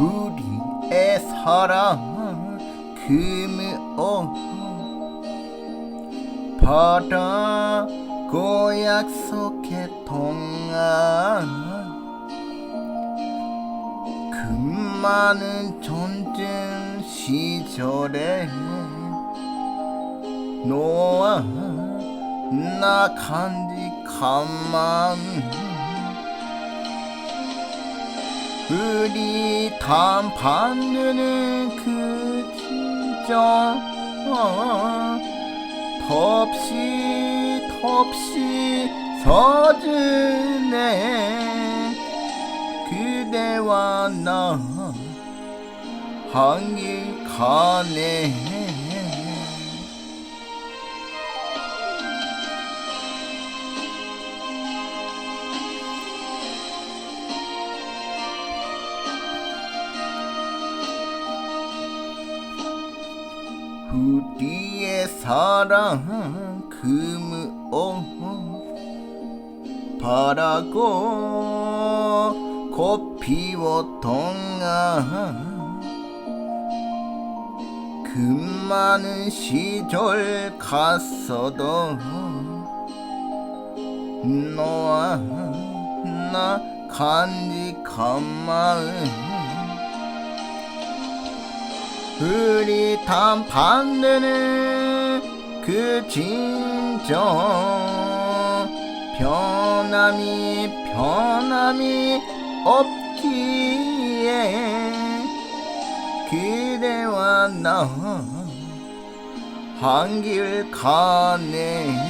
우리의 사랑 금오 바다 고 약속했동안 그 많은 전쟁 시절에 너와 나 간직한 마 음 우리 단판되는 그 진짜 덥시 덥시 서주네 그대와 나 한길 가네 우리의 사랑 금오 바라고 꽃 피웠동안 그 많은 시절 갔어도 너와 나 간직한 마음 우리 단판되는 그 진정. 변함이 변함이 없기에 그대와 나 한 길 가네